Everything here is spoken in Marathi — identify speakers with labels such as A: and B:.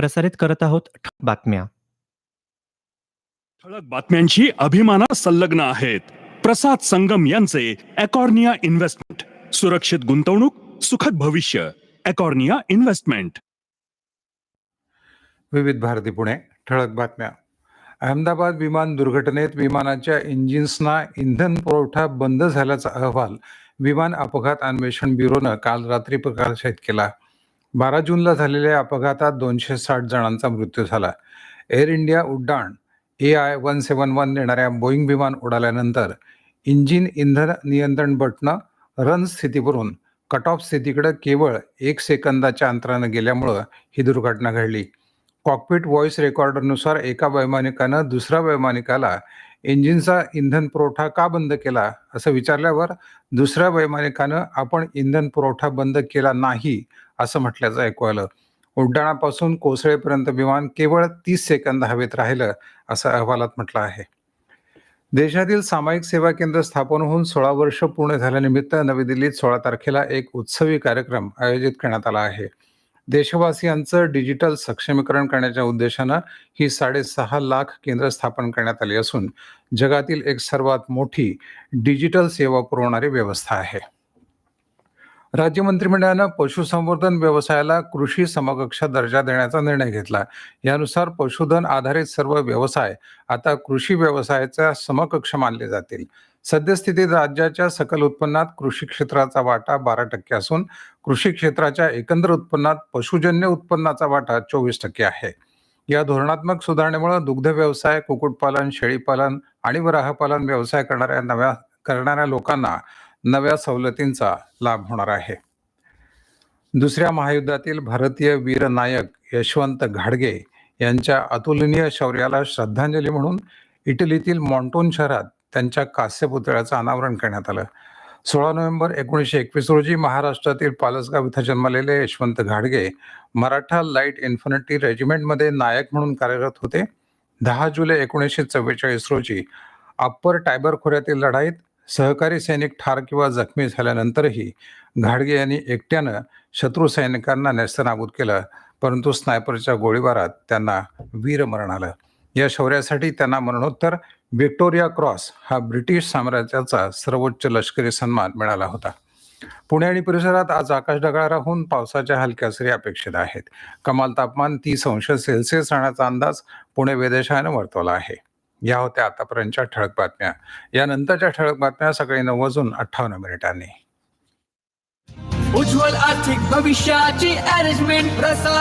A: प्रसारित करत आहोत ठळक बातम्या.
B: ठळक बातम्यांशी अभिमाना संलग्न आहेत. प्रसाद संगम यांचे अकॉर्निया इन्व्हेस्टमेंट. सुरक्षित गुंतवणूक सुखद भविष्य. अकॉर्निया इन्व्हेस्टमेंट.
C: विविध भारती पुणे ठळक बातम्या. अहमदाबाद विमान दुर्घटनेत विमानाच्या इंजिन्सना इंधन पुरवठा बंद झाल्याचा अहवाल विमान अपघात अन्वेषण ब्युरोनं काल रात्री प्रकाशित केला. बारा जूनला झालेल्या अपघातात दोनशे साठ जणांचा मृत्यू झाला. एअर इंडिया उड्डाण A I one seven one नेणाऱ्या बोईंग विमान उडाल्यानंतर इंजिन इंधन नियंत्रण बटणं रन स्थितीवरून कट ऑफ स्थितीकडे केवळ एक सेकंदाच्या अंतरानं गेल्यामुळं ही दुर्घटना घडली. कॉकपिट व्हॉइस रेकॉर्डरनुसार एका वैमानिकानं दुसऱ्या वैमानिकाला इंजिनचा इंधन पुरवठा का बंद केला असं विचारल्यावर दुसऱ्या वैमानिकानं आपण इंधन पुरवठा बंद केला नाही असं म्हटल्याचं ऐकू आलं. उड्डाणापासून कोसळेपर्यंत विमान केवळ तीस सेकंद हवेत राहिलं असं अहवालात म्हटलं आहे. देशातील सामायिक सेवा केंद्र स्थापन होऊन सोळा वर्ष पूर्ण झाल्यानिमित्त नवी दिल्लीत सोळा तारखेला एक उत्सवी कार्यक्रम आयोजित करण्यात आला आहे. देशवासियांचं डिजिटल सक्षमीकरण करण्याच्या उद्देशानं ही साडेसहा लाख केंद्र स्थापन करण्यात आली असून जगातील एक सर्वात मोठी डिजिटल सेवा पुरवणारी व्यवस्था आहे. राज्य मंत्रिमंडळानं पशुसंवर्धन व्यवसायाला कृषी समकक्ष दर्जा देण्याचा निर्णय घेतला. यानुसार पशुधन आधारित सर्व व्यवसाय आता कृषी व्यवसायाच्या समकक्ष मानले जातील. सद्यस्थितीत राज्याच्या सकल उत्पन्नात कृषी क्षेत्राचा वाटा बारा टक्के असून कृषी क्षेत्राच्या एकंदर उत्पन्नात पशुजन्य उत्पन्नाचा वाटा चोवीस टक्के आहे. या धोरणात्मक सुधारणेमुळे दुग्ध व्यवसाय कुक्कुटपालन शेळीपालन आणि वराहपालन व्यवसाय करणाऱ्या नव्या करणाऱ्या लोकांना नव्या सवलतींचा लाभ होणार आहे. दुसऱ्या महायुद्धातील भारतीय वीर नायक यशवंत घाडगे यांच्या अतुलनीय शौर्याला श्रद्धांजली म्हणून इटलीतील मॉन्टोन शहरात त्यांच्या कास्य पुतळ्याचं अनावरण करण्यात आलं. सोळा नोव्हेंबर एकोणीसशे एकवीस रोजी महाराष्ट्रातील पालसगाव इथं जन्मलेले यशवंत घाडगे मराठा लाइट इन्फिनिटी रेजिमेंटमध्ये नायक म्हणून कार्यरत होते. दहा जुलै एकोणीसशे चव्वेचाळीस रोजी अप्पर टायबर खोऱ्यातील लढाईत सहकारी सैनिक ठार किंवा जखमी झाल्यानंतरही घाडगे यांनी एकट्यानं शत्रू सैनिकांना नेस्तनाबूत केलं परंतु स्नायपरच्या गोळीबारात त्यांना वीरमरण आलं. या शौर्यासाठी त्यांना मरणोत्तर व्हिक्टोरिया क्रॉस हा ब्रिटिश साम्राज्याचा सर्वोच्च लष्करी सन्मान मिळाला होता. पुणे आणि परिसरात आज आकाश ढगाळ राहून पावसाच्या हलक्या सरी अपेक्षित आहेत. कमाल तापमान तीस अंश सेल्सिअस राहण्याचा अंदाज पुणे वेधशाळेनं वर्तवला आहे. या होत्या आतापर्यंतच्या ठळक बातम्या. यानंतरच्या ठळक बातम्या सकाळी नऊ वाजून अठ्ठावन्न मिनिटांनी.
D: उज्ज्वल आर्थिक भविष्याची अरेंजमेंट प्रसार